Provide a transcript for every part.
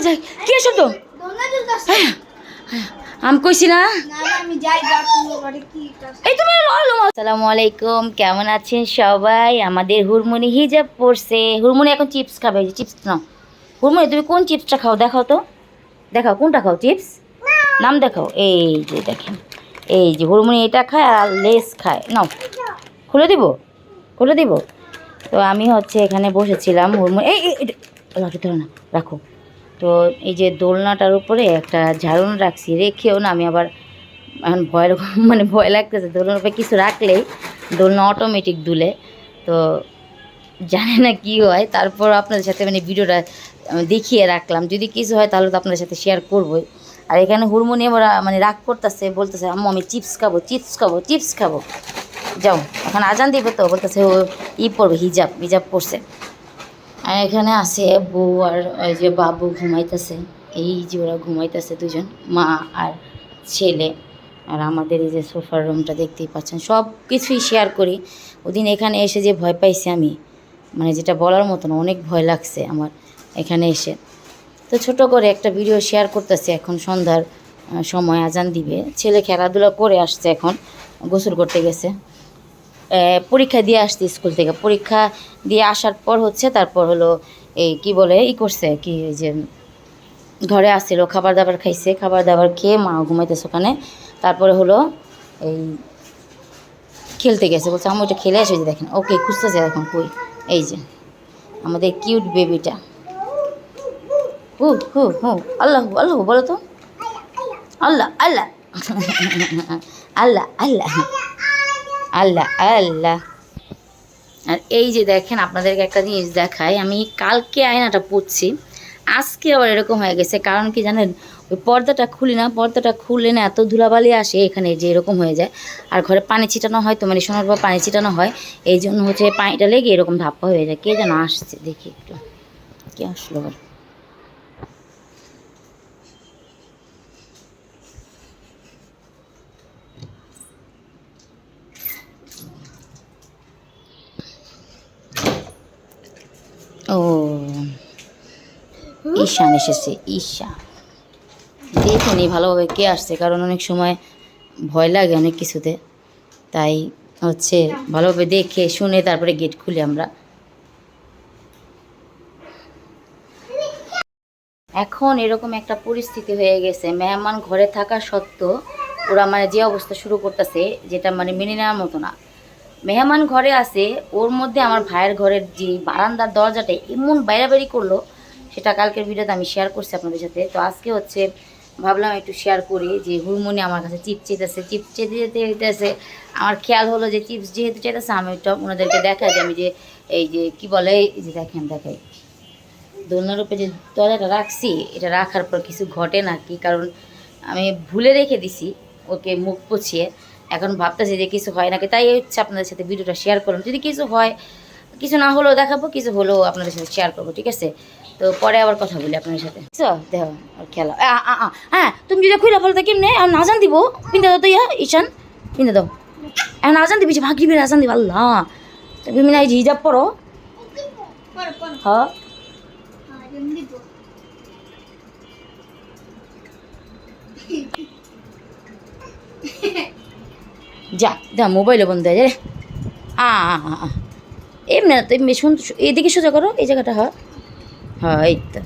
বাবা যাই? কি শব্দ? হ্যাঁ, হ্যাঁ, কইছি না? এই তুমি আসসালামু আলাইকুম কেমন আছেন সবাই? আমাদের হুরমুনি হিজাব পড়ছে হুরমুনি এখন চিপস খাবে যে চিপস নাও। হুরমুনি তুমি কোন চিপসটা খাও? দেখাও তো। দেখাও কোনটা খাও চিপস? নাম দেখাও। এই যে দেখেন এই যে হুরমুনি এটা খায় আর লেস খায়। নাও খুলে দিব? খুলে দিব? তো আমি হচ্ছে এখানে বসেছিলাম হুরমুনি। এই এই, ধরো না রাখো। তো এই যে দোলনাটার উপরে একটা ঝাড়ুন রাখছি, রেখেও না আমি আবার এখন ভয় মানে ভয় লাগতেছে। দোলনার উপরে কিছু রাখলেই দোলনা অটোমেটিক দুলে। তো জানি না কি হয়। তারপর আপনাদের সাথে মানে ভিডিওটা দেখিয়ে রাখলাম। যদি কিছু হয় তাহলে তো আপনাদের সাথে শেয়ার করবোই। আর এখানে হুরমোনি ওরা মানে রাগ করতেছে, বলতেছে, আম্মু, আমি চিপস খাব চিপস খাব চিপস খাব। যাও, এখন আজান দিবে তো, বলতেছে, ও ই পড়বে হিজাব হিজাব পড়ছে আর এখানে আছে বউ আর ওই যে বাবু ঘুমাইতেছে। এই যে ওরা ঘুমাইতেছে দুজন, মা আর ছেলে। আর আমাদের এই যে সোফার রুমটা দেখতেই পাচ্ছেন সব কিছুই শেয়ার করি। ওদিন এখানে এসে যে ভয় পাইছি আমি মানে যেটা বলার মতো না, অনেক ভয় লাগছে আমার এখানে এসে। তো ছোট করে একটা ভিডিও শেয়ার করতেছি, এখন সন্ধ্যার সময় আজান দিবে। ছেলে খেলাধুলা করে আসছে এখন, গোসল করতে গেছে। পরীক্ষা দিয়ে আসছে স্কুল থেকে। পরীক্ষা দিয়ে আসার পর হচ্ছে তারপর হলো এই কি বলে, ই করছে কি যে ঘরে আসছিল খাবার দাবার খাইছে। খাবার দাবার খেয়ে মা ঘুমাইতেছে ওখানে। তারপরে হলো এই খেলতে গেছে। বলছে আমি ওইটা খেলে এসে দেখেন। ওকে, খুঁজতেছে এখন কই? এই যে, আমাদের কিউট বেবিটা। হু হু হু, আল্লাহ আল্লাহ, বলো তো। আল্লাহ আল্লাহ। আল্লাহ আল্লাহ। আল্লাহ আল্লাহ। আর এই যে দেখেন, আপনাদেরকে একটা জিনিস দেখাই। আমি কালকে আয়নাটা পড়ছি আজকে আবার এরকম হয়ে গেছে। কারণ কি জানেন, ওই পর্দাটা খুলি না, পর্দাটা খুললে না এত ধুলাবালি আসে এখানে যে এরকম হয়ে যায়। আর ঘরে পানি ছিটানো হয় তো মানে শোনার পর পানি ছিটানো হয়। এই জন্য হচ্ছে পানিটা লেগে এরকম ধাপ্পা হয়ে যায়। কে যেন আসছে, দেখি একটু। কে আসলো বল ও। ঈশান এসেছে, ঈশা। দেখে নি ভালোভাবে কে আসছে, কারণ অনেক সময় ভয় লাগে অনেক কিছুতে। তাই হচ্ছে ভালোভাবে দেখে শুনে তারপরে গেট খুলি আমরা। এখন এরকম একটা পরিস্থিতি হয়ে গেছে, মেহমান ঘরে থাকা সত্ত্বেও ওরা মানে যে অবস্থা শুরু করতেছে, যেটা মানে মেনে নেওয়ার মতো না। মেহমান ঘরে আসে ওর মধ্যে আমার ভাইয়ের ঘরের যে বারান্দার দরজাটা এমন বাইরাবাড়ি করল, সেটা কালকের ভিডিওতে আমি শেয়ার করছি আপনাদের সাথে। তো আজকে হচ্ছে ভাবলাম একটু শেয়ার করি যে হুরমনি আমার কাছে চিপস চেতেছে চিপস চেতে যেতে যেতেছে আমার খেয়াল হলো যে চিপস যেহেতু চেতেছে আমি একটু ওনাদেরকে দেখাই যে আমি যে এই যে কি বলে, এই যে দেখেন দেখাই দোলনার যে দরজাটা রাখছি, এটা রাখার পর কিছু ঘটে না কি, কারণ আমি ভুলে রেখে দিছি, ওকে মুখ পুছিয়ে এখন ভাবতেছি যে কিছু হয় নাকি তাই হচ্ছে আপনাদের সাথে ভিডিওটা শেয়ার করুন যদি কিছু হয় কিছু না হলেও দেখাবো কিছু হলেও আপনাদের সাথে শেয়ার করব ঠিক আছে? তো পরে আবার কথা বলি আপনাদের সাথে। দেখো আর খেলা হ্যাঁ তুমি যদি খুঁড়ে ফেলতে কেমনে? আর নাজান দিব পিন্দা দাও তো ইয়া ঈশান পিন্দা দাও। এখন আজান দিবি যে ভাগিবি আজান দিব আল্লাহ। তুমি না এই যে হিজাব পড়ো? হ্যাঁ। যা যা মোবাইলে বন্ধ হয়ে যায় আ। এমনি না তো এমনি শুন এইদিকে সোজা করো এই জায়গাটা হ্যাঁ। হ্যাঁ এই তো।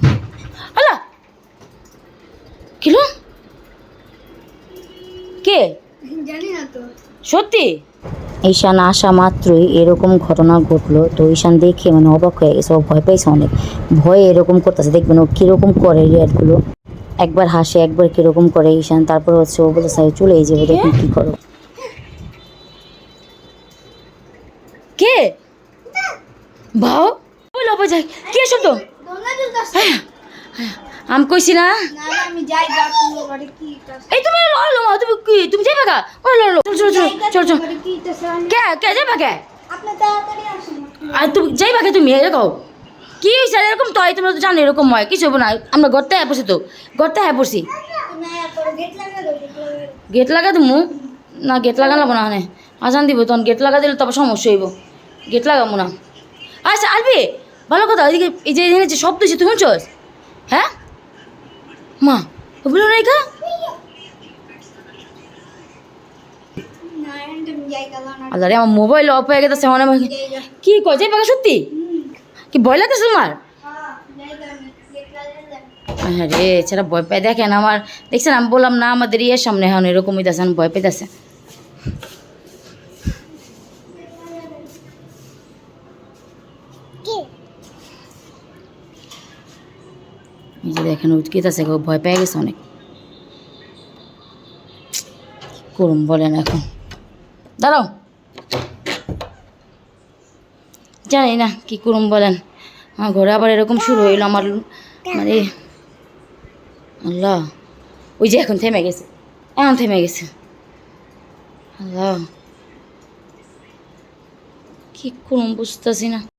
আলা কিলো? কে? জানি না তো। সত্যি? ঈশান আসা মাত্রই এরকম ঘটনা ঘটলো তো ঈশান দেখে মানে অবাক হয়ে গেছে ও ভয় পাইছে অনেক। ভয়ে এরকম করতেছে দেখবেন ও কীরকম করে রিয়াক্টগুলো একবার হাসে একবার কীরকম করে ঈশান তারপর হচ্ছে ও বলতে চাই চলে এই যাবে দেখুন কী করো। কে? ভাও বলো বাজাই কে শব্দ হ্যাঁ, হ্যাঁ, আমি কইছি না? না না যাই কি এই তুমি লো লো তুমি কি তুমি যাবে গা? ও লো লো চল চল চল চল কি কে কে যাবে কে? আর তুমি যাইবা কে তুমি? এরকম কি হয়েছে এরকম তো তোমরা তো জানো এরকম হয়। কিছু হব না। আমরা গর্তে হ্যাঁ পড়ছি তো। গর্তে হ্যাঁ পড়ছি। গেট লাগা লাগা। লাগা তুমি না গেট লাগালাম না মানে আজান দিব তখন গেট লাগা দিলে তবে সমস্যা হইব। গেট লাগাবো না। আচ্ছা আলবি, ভালো কথা, ওইদিকে এই যে এখানে যে শব্দ হচ্ছে তুমি শুনছস? হ্যাঁ? মা বলো না না আল্লাহ রে, আমার মোবাইল অফ হয়ে গেছে, মনে হয় কি কয় পাকা সত্যি? কি ভয় লাগতেছে তোমার? হ্যাঁ রে সেটা ভয় পাই দেখেন আমার। দেখছেন, আমি বললাম না, আমাদের ইয়ের সামনে এখন এরকমই দেখেন ভয় পেতেছে যে দেখেন উঠকিতেছে ভয় পেয়ে গেছে অনেক। করুন বলেন এখন। দাঁড়াও। জানি না কি করুন বলেন। আমার ঘরে আবার এরকম শুরু হইল আমার মানে আল্লাহ। ওই যে এখন থেমে গেছে। এখন থেমে গেছে। আল্লাহ। কি করুন বুঝতেছি না।